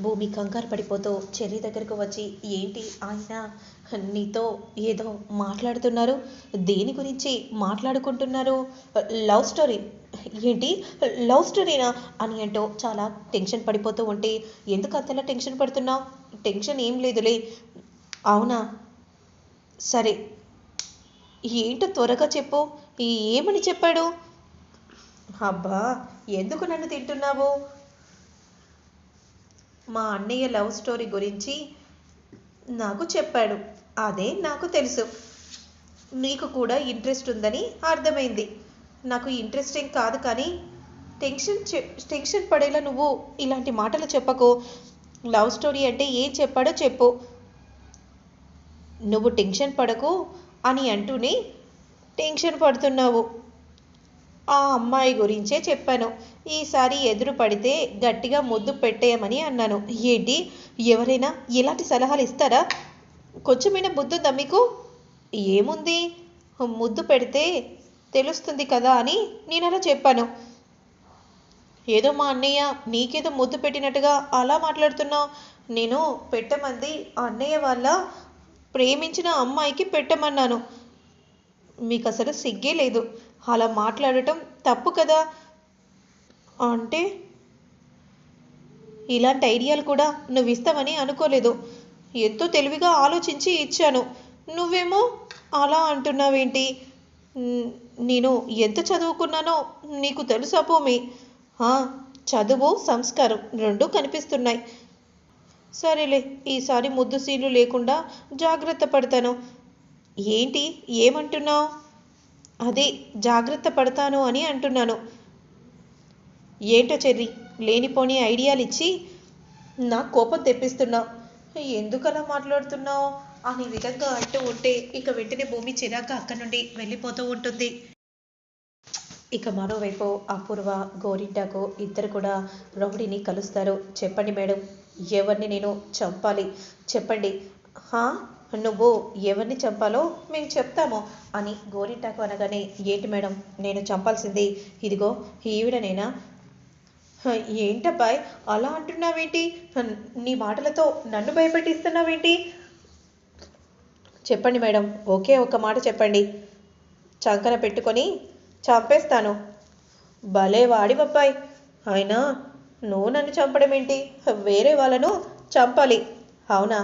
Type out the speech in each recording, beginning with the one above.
భూమి కంగారు పడిపోతూ చెర్రీ దగ్గరకు వచ్చి ఏంటి ఆయన నీతో ఏదో మాట్లాడుతున్నారు? దేని గురించి మాట్లాడుకుంటున్నారు? Love story? ఏంటి? లవ్ స్టోరీనా? అని అంటూ చాలా టెన్షన్ పడిపోతూ ఉంటే ఎందుకు అంతలా టెన్షన్ పడుతున్నావు? టెన్షన్ ఏం లేదులే. అవునా? సరే. ఏంటో త్వరగా చెప్పు. ఏమని చెప్పాడు? అబ్బా ఎందుకు నన్ను తింటున్నావు? మా అన్నయ్య లవ్ స్టోరీ గురించి నాకు చెప్పాడు. అదే నాకు తెలుసు. నీకు కూడా ఇంట్రెస్ట్ ఉందని అర్థమైంది. నాకు ఇంట్రెస్టింగ్ కాదు కానీ టెన్షన్ టెన్షన్ పడేలా నువ్వు ఇలాంటి మాటలు చెప్పకు. లవ్ స్టోరీ అంటే ఏం చెప్పాడో చెప్పు. నువ్వు టెన్షన్ పడకు అని అంటూనే టెన్షన్ పడుతున్నావు. ఆ అమ్మాయి గురించే చెప్పాను. ఈసారి ఎదురు పడితే గట్టిగా ముద్దు పెట్టేయమని అన్నాను. ఏంటి? ఎవరైనా ఇలాంటి సలహాలు ఇస్తారా? కొంచెమైనా బుద్ధుందా మీకు? ఏముంది? ముద్దు పెడితే తెలుస్తుంది కదా అని నేను అలా చెప్పాను. ఏదో మా అన్నయ్య నీకేదో ముద్దు పెట్టినట్టుగా అలా మాట్లాడుతున్నావు. నేను పెట్టమంది అన్నయ్య వాళ్ళ ప్రేమించిన అమ్మాయికి పెట్టమన్నాను. మీకు అసలు సిగ్గే లేదు. అలా మాట్లాడటం తప్పు కదా? అంటే ఇలాంటి ఐడియాలు కూడా నువ్వు ఇస్తావని అనుకోలేదు. ఎంతో తెలివిగా ఆలోచించి ఇచ్చాను. నువ్వేమో అలా అంటున్నావేంటి? నేను ఎంత చదువుకున్నానో నీకు తెలుసా భూమి ఆ, చదువు సంస్కారం రెండూ కనిపిస్తున్నాయి. సరేలే ఈసారి ముద్దు సీన్లు లేకుండా జాగ్రత్త పడతాను. ఏంటి? ఏమంటున్నావు? అదే జాగ్రత్త పడతాను అని అంటున్నాను. ఏంటో చెర్రి లేనిపోని ఐడియాలు ఇచ్చి నా కోపం తెప్పిస్తున్నావు ఎందుకలా మాట్లాడుతున్నావు? అని విధంగా అంటూ ఉంటే ఇక వెంటనే భూమి చిరాక అక్కడి నుండి వెళ్ళిపోతూ ఉంటుంది. ఇక మరోవైపు అపూర్వ గోరింటాకు ఇద్దరు కూడా రౌడీని కలుస్తారు. చెప్పండి మేడం ఎవరిని నేను చంపాలి? చెప్పండి. హా? నువ్వు ఎవరిని చంపాలో మేము చెప్తాము అని గోరింటాకు అనగానే ఏంటి మేడం నేను చంపాల్సింది? ఇదిగో ఈవిడనైనా? ఏంటబ్బాయ్ అలా అంటున్నావేంటి? నీ మాటలతో నన్ను భయపెట్టిస్తున్నావేంటి? చెప్పండి మేడం ఒకే ఒక మాట చెప్పండి. చంకన పెట్టుకొని చంపేస్తాను. భలే వాడివబ్బాయి. అయినా నువ్వు నన్ను చంపడం ఏంటి వేరే వాళ్ళను చంపాలి. అవునా?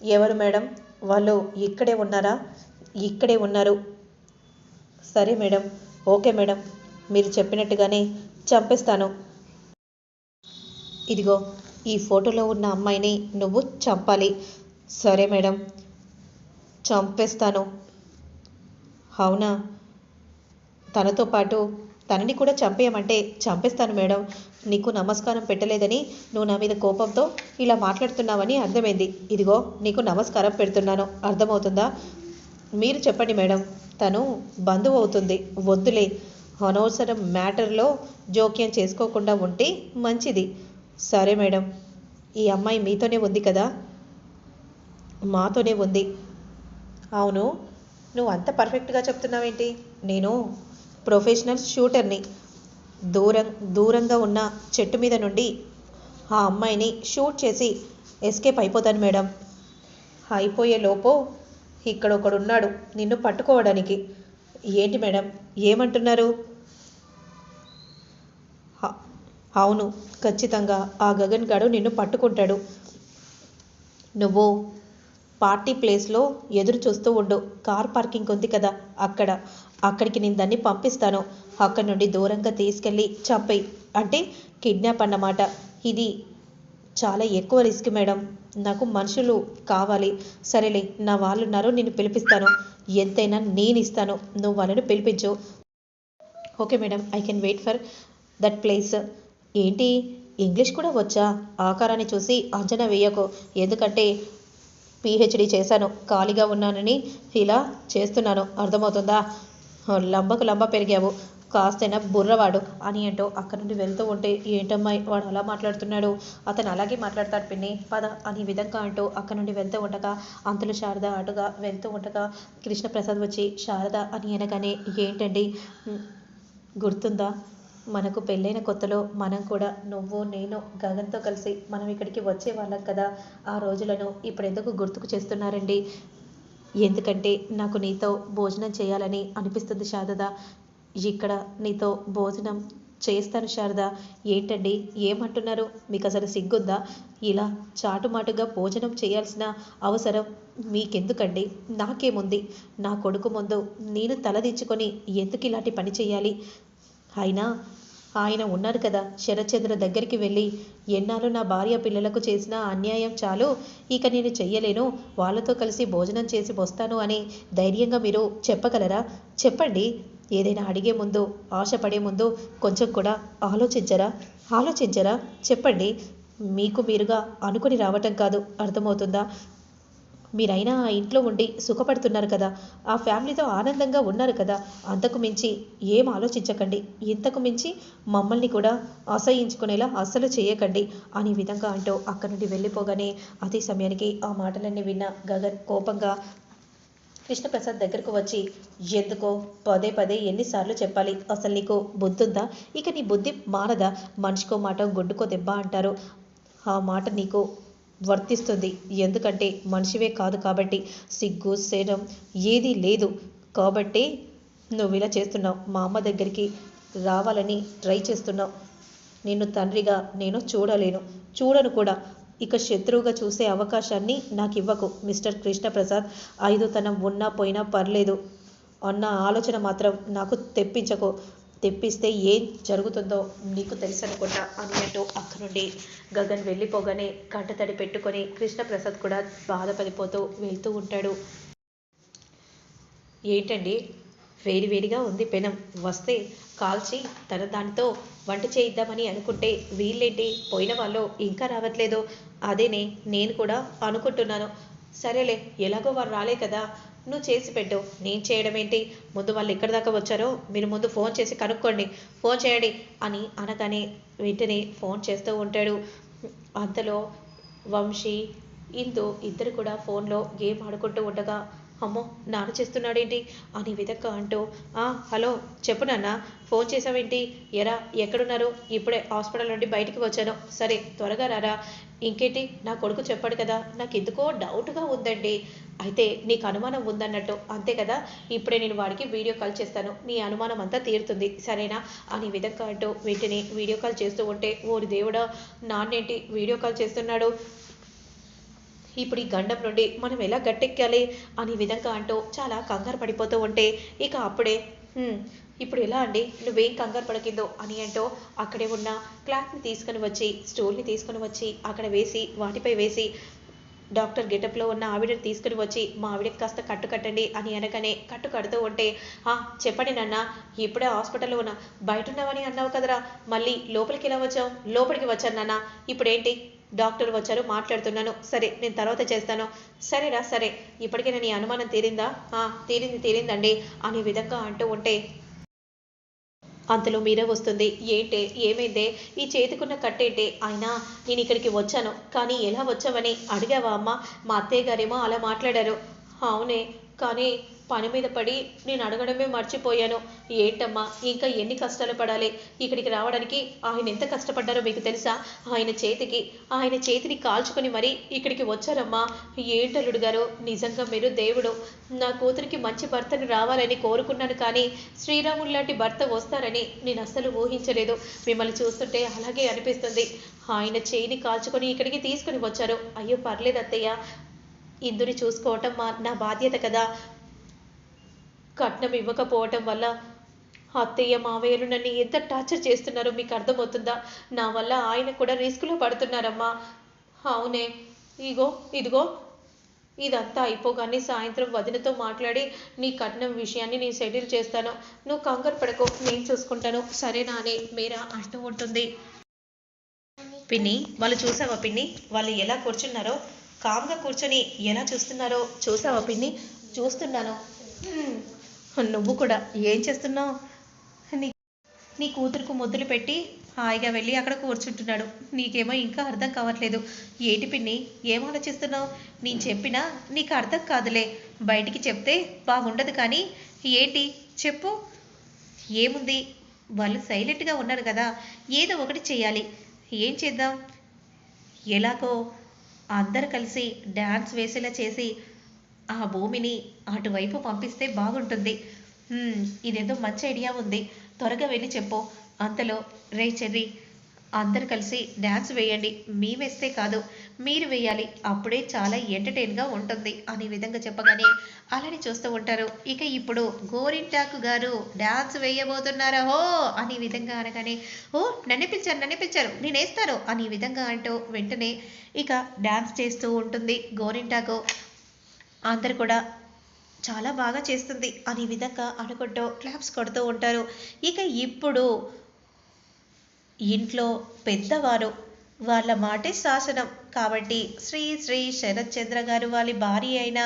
ఎవరు మేడం? వాళ్ళు ఇక్కడే ఉన్నారా? ఇక్కడే ఉన్నారు. సరే మేడం. Okay madam. మీరు చెప్పినట్టుగానే చంపేస్తాను. ఇదిగో ఈ ఫోటోలో ఉన్న అమ్మాయిని నువ్వు చంపాలి. సరే మేడం. చంపేస్తాను. అవునా? తనతో పాటు తనని కూడా చంపేయమంటే చంపేస్తాను మేడం. నీకు నమస్కారం పెట్టలేదని నువ్వు నా మీద కోపంతో ఇలా మాట్లాడుతున్నావని అర్థమైంది. ఇదిగో నీకు నమస్కారం పెడుతున్నాను. అర్థమవుతుందా? మీరు చెప్పండి మేడం. తను బంధువు అవుతుంది. వద్దులే. అనవసరం మ్యాటర్లో జోక్యం చేసుకోకుండా ఉంటే మంచిది. సరే మేడం. ఈ అమ్మాయి మీతోనే ఉంది కదా? మాతోనే ఉంది. అవును. నువ్వు అంత పర్ఫెక్ట్గా చెప్తున్నావేంటి? నేను ప్రొఫెషనల్ షూటర్ని. దూరం దూరంగా ఉన్న చెట్టు మీద నుండి ఆ అమ్మాయిని షూట్ చేసి ఎస్కేప్ అయిపోతాను మేడం. అయిపోయే లోపు ఇక్కడ ఒకడున్నాడు నిన్ను పట్టుకోవడానికి. ఏంటి మేడం? ఏమంటున్నారు? అవును ఖచ్చితంగా ఆ గగన్ గాడు నిన్ను పట్టుకుంటాడు. నువ్వు పార్టీ ప్లేస్లో ఎదురు చూస్తూ ఉండు. కార్ పార్కింగ్ ఉంది కదా అక్కడ. అక్కడికి నేను దాన్ని పంపిస్తాను. అక్కడి నుండి దూరంగా తీసుకెళ్ళి చంపేయి. అంటే కిడ్నాప్ అన్నమాట. ఇది చాలా ఎక్కువ రిస్క్ మేడం. నాకు మనుషులు కావాలి. సరేలే నా వాళ్ళు ఉన్నారు నేను పిలిపిస్తాను. ఎంతైనా నేను ఇస్తాను. నువ్వు వాళ్ళని పిలిపించు. Okay madam I can wait for that place. ఏంటి? ఇంగ్లీష్ కూడా వచ్చా? ఆకారాన్ని చూసి అంచనా వేయకు. ఎందుకంటే పిహెచ్డి చేశాను. ఖాళీగా ఉన్నానని ఇలా చేస్తున్నాను. అర్థమవుతుందా? లంబకు లంబ పెరిగావు. కాస్తైనా బుర్రవాడు అని అంటూ అక్కడి నుండి వెళ్తూ ఉంటే ఏంటమ్మాయి వాడు అలా మాట్లాడుతున్నాడు? అతను అలాగే మాట్లాడతాడు పిన్ని. పద అని విధంగా అంటూ అక్కడి నుండి వెళ్తూ ఉండగా అంతలో శారద అటుగా వెళ్తూ ఉండగా కృష్ణప్రసాద్ వచ్చి శారద అని అనగానే ఏంటండి? గుర్తుందా? మనకు పెళ్ళైన కొత్తలో మనం కూడా నువ్వు నేను గగన్తో కలిసి మనం ఇక్కడికి వచ్చే వాళ్ళం కదా. ఆ రోజులను ఇప్పుడు ఎందుకు గుర్తుకు చేస్తున్నారండి? ఎందుకంటే నాకు నీతో భోజనం చేయాలని అనిపిస్తుంది శారద. ఇక్కడ నీతో భోజనం చేస్తాను శారద. ఏంటండి? ఏమంటున్నారు? మీకు అసలు సిగ్గుందా? ఇలా చాటుమాటుగా భోజనం చేయాల్సిన అవసరం మీకెందుకండి? నాకేముంది? నా కొడుకు ముందు నేను తలదించుకొని ఎందుకు ఇలాంటి పని చేయాలి? అయినా ఆయన ఉన్నారు కదా. శరత్చంద్ర దగ్గరికి వెళ్ళి ఎన్నాళ్ళు నా భార్య పిల్లలకు చేసిన అన్యాయం చాలు? ఇక నేను చెయ్యలేను. వాళ్ళతో కలిసి భోజనం చేసి వస్తాను అని ధైర్యంగా మీరు చెప్పగలరా? చెప్పండి. ఏదైనా అడిగే ముందు ఆశపడే ముందు కొంచెం కూడా ఆలోచించరా? ఆలోచించరా? చెప్పండి. మీకు మీరుగా అనుకుని రావటం కాదు. అర్థమవుతుందా? మీరైనా ఆ ఇంట్లో ఉండి సుఖపడుతున్నారు కదా. ఆ ఫ్యామిలీతో ఆనందంగా ఉన్నారు కదా. అంతకు మించి ఏం ఆలోచించకండి. ఇంతకు మించి మమ్మల్ని కూడా అసహించుకునేలా అస్సలు చేయకండి అనే విధంగా అంటూ అక్కడి నుండి వెళ్ళిపోగానే అదే సమయానికి ఆ మాటలన్నీ విన్న గగన్ కోపంగా కృష్ణప్రసాద్ దగ్గరకు వచ్చి ఎందుకో? పదే పదే ఎన్నిసార్లు చెప్పాలి. అసలు నీకు బుద్ధి ఉందా ఇక నీ బుద్ధి మారదా మనిషికో మాట గుడ్డుకో దెబ్బ అంటారు. ఆ మాట నీకు వర్తిస్తుంది. ఎందుకంటే మనిషివే కాదు కాబట్టి సిగ్గు శరం ఏదీ లేదు. కాబట్టి నువ్వు ఇలా చేస్తున్నావు. మా అమ్మ దగ్గరికి రావాలని ట్రై చేస్తున్నావు. నిన్ను తండ్రిగా నేను చూడలేను. చూడను కూడా. ఇక శత్రువుగా చూసే అవకాశాన్ని నాకు ఇవ్వకు మిస్టర్ కృష్ణప్రసాద్ ఐదుతనం ఉన్నా పోయినా పర్లేదు. అన్న ఆలోచన మాత్రం నాకు తెప్పించకు. తెప్పిస్తే ఏం జరుగుతుందో నీకు తెలుసు అనుకుంటా అని అంటూ నుండి గగన్ వెళ్ళిపోగానే కంటతడి పెట్టుకొని కృష్ణప్రసాద్ కూడా బాధపడిపోతూ వెళ్తూ ఉంటాడు. ఏంటండి? వేడివేడిగా ఉంది పెనం. వస్తే కాల్చి తన దానితో వంట చేయిద్దామని అనుకుంటే వీళ్ళేంటి? పోయిన వాళ్ళు ఇంకా రావట్లేదు. అదేనే నేను కూడా అనుకుంటున్నాను. సరేలే ఎలాగో వారు రాలే కదా. నువ్వు చేసి పెట్టు. నేను చేయడం ఏంటి? ముందు వాళ్ళు ఎక్కడి దాకా వచ్చారో మీరు ముందు ఫోన్ చేసి కనుక్కోండి. ఫోన్ చేయండి అని అనగానే వెంటనే ఫోన్ చేస్తూ ఉంటాడు. అంతలో వంశీ ఇందు ఇద్దరు కూడా ఫోన్లో గేమ్ ఆడుకుంటూ ఉండగా అమ్మో నాన్న చేస్తున్నాడేంటి? అని విధంగా అంటూ ఆ హలో చెప్పు నాన్న ఫోన్ చేసావేంటి ఎరా ఎక్కడున్నారు? ఇప్పుడే హాస్పిటల్ నుండి బయటికి వచ్చాను. సరే త్వరగా రారా. ఇంకేంటి? నా కొడుకు చెప్పాడు కదా నాకు ఎందుకో డౌట్గా ఉందండి. అయితే నీకు అనుమానం ఉందన్నట్టు. అంతే కదా? ఇప్పుడే నేను వాడికి వీడియో కాల్ చేస్తాను. నీ అనుమానం అంతా తీరుతుంది. సరేనా? అని విధంగా అంటూ వెంటనే వీడియో కాల్ చేస్తూ ఉంటే ఓరి దేవుడా నాన్నేంటి వీడియో కాల్ చేస్తున్నాడు? ఇప్పుడు ఈ గండం నుండి మనం ఎలా గట్టెక్కాలి అనే విధంగా అంటూ చాలా కంగారు పడిపోతూ ఉంటే ఇక అప్పుడే "హ్మ్, ఇప్పుడు ఎలా అండి? నువ్వేం కంగారు పడకిందో? అని అంటూ అక్కడే ఉన్న క్లాత్ని తీసుకొని వచ్చి స్టూల్ని తీసుకొని వచ్చి అక్కడ వేసి వాటిపై వేసి డాక్టర్ గెటప్లో ఉన్న ఆవిడని తీసుకుని వచ్చి మా ఆవిడకి కాస్త కట్టు కట్టండి అని అనగానే కట్టు కడుతూ ఉంటే "ఆ, చెప్పండి నాన్న ఇప్పుడే హాస్పిటల్లో ఉన్నా. బయట ఉన్నావని అన్నావు కదరా. మళ్ళీ లోపలికి ఎలా వచ్చావు? లోపలికి వచ్చాను నాన్న. ఇప్పుడేంటి? డాక్టర్ వచ్చారు మాట్లాడుతున్నాను. సరే నేను తర్వాత చేస్తాను. సరేరా సరే. ఇప్పటికే నేను ఈ అనుమానం తీరిందా? తీరింది తీరిందండి అనే విధంగా అంటూ ఉంటే అంతలో మీరే వస్తుంది. ఏంటే ఏమైందే? ఈ చేతికున్న కట్టేంటే. అయినా నేను ఇక్కడికి వచ్చాను. కానీ ఎలా వచ్చావని అడిగావా అమ్మ? మా అత్తయ్య గారేమో అలా మాట్లాడారు. అవునే కానీ పని మీద పడి నేను అడగడమే మర్చిపోయాను. ఏంటమ్మా ఇంకా ఎన్ని కష్టాలు పడాలి? ఇక్కడికి రావడానికి ఆయన ఎంత కష్టపడ్డారో మీకు తెలుసా? ఆయన చేతికి ఆయన చేతిని కాల్చుకొని మరీ ఇక్కడికి వచ్చారమ్మా. ఏంటల్లుడు గారు? నిజంగా మీరు దేవుడు. నా కూతురికి మంచి భర్తను రావాలని కోరుకున్నాను కానీ శ్రీరాముడు లాంటి భర్త వస్తారని నేను అస్సలు ఊహించలేదు. మిమ్మల్ని చూస్తుంటే అలాగే అనిపిస్తుంది. ఆయన చేయిని కాల్చుకొని ఇక్కడికి తీసుకుని వచ్చారు. అయ్యో పర్లేదు అత్తయ్య. ఇందుని చూసుకోవటం మా నా బాధ్యత కదా. కట్నం ఇవ్వకపోవటం వల్ల అత్తయ్య మావయ్యలు నన్ను ఎంత టార్చర్ చేస్తున్నారో మీకు అర్థమవుతుందా? నా వల్ల ఆయన కూడా రిస్క్లో పడుతున్నారమ్మా. అవునే. ఇగో ఇదిగో. ఇదంతా అయిపోగానే సాయంత్రం వదినతో మాట్లాడి నీ కట్నం విషయాన్ని నేను సెటిల్ చేస్తాను. నువ్వు కంగారు పడకో నేను చూసుకుంటాను. సరేనా అని మీరా అంటూ ఉంటుంది. పిన్ని వాళ్ళు చూసావా పిన్ని? వాళ్ళు ఎలా కూర్చున్నారో? కామ్గా కూర్చొని ఎలా చూస్తున్నారో? చూసావా పిన్ని? చూస్తున్నాను. నువ్వు కూడా ఏం చేస్తున్నావు? నీ నీ కూతురుకు ముద్దులు పెట్టి హాయిగా వెళ్ళి అక్కడ కూర్చుంటున్నాడు. నీకేమో ఇంకా అర్థం కావట్లేదు. ఏటి పిన్ని ఏం ఆలోచిస్తున్నావు? నేను చెప్పినా నీకు అర్థం కాదులే. బయటికి చెప్తే బాగుండదు కానీ ఏంటి? చెప్పు. ఏముంది? వాళ్ళు సైలెంట్గా ఉన్నారు కదా ఏదో ఒకటి చేయాలి ఏం చేద్దాం? ఎలాగో అందరు కలిసి డ్యాన్స్ వేసేలా చేసి ఆ భూమిని అటువైపు పంపిస్తే బాగుంటుంది. ఇదేదో మంచి ఐడియా ఉంది. త్వరగా వెళ్ళి చెప్పు. అంతలో రే చెర్రీ అందరు కలిసి డ్యాన్స్ వేయండి. మేమేస్తే కాదు మీరు వేయాలి. అప్పుడే చాలా ఎంటర్టైన్గా ఉంటుంది అనే విధంగా చెప్పగానే అలానే చూస్తూ ఉంటారు. ఇక ఇప్పుడు గోరింటాకు గారు డ్యాన్స్ వేయబోతున్నారా హో అనే విధంగా అనగానే ఓ నన్ను పిలిచారు నన్ను పిలిచారు నేను వేస్తాను అనే విధంగా అంటూ వెంటనే ఇక డ్యాన్స్ చేస్తూ ఉంటుంది గోరింటాకు. అందరు కూడా చాలా బాగా చేస్తుంది అనే విధంగా అనుకుంటూ క్లాప్స్ కొడుతూ ఉంటారు. ఇక ఇప్పుడు ఇంట్లో పెద్దవారు వాళ్ళ మాటే శాసనం. కాబట్టి శ్రీ శ్రీ శరత్ చంద్ర గారు వాళ్ళ భార్య అయిన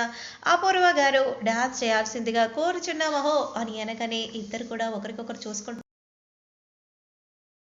అపూర్వ గారు డాన్స్ చేయాల్సిందిగా కోరుచున్నామహో అని అనగానే ఇద్దరు కూడా ఒకరికొకరు చూసుకుంటారు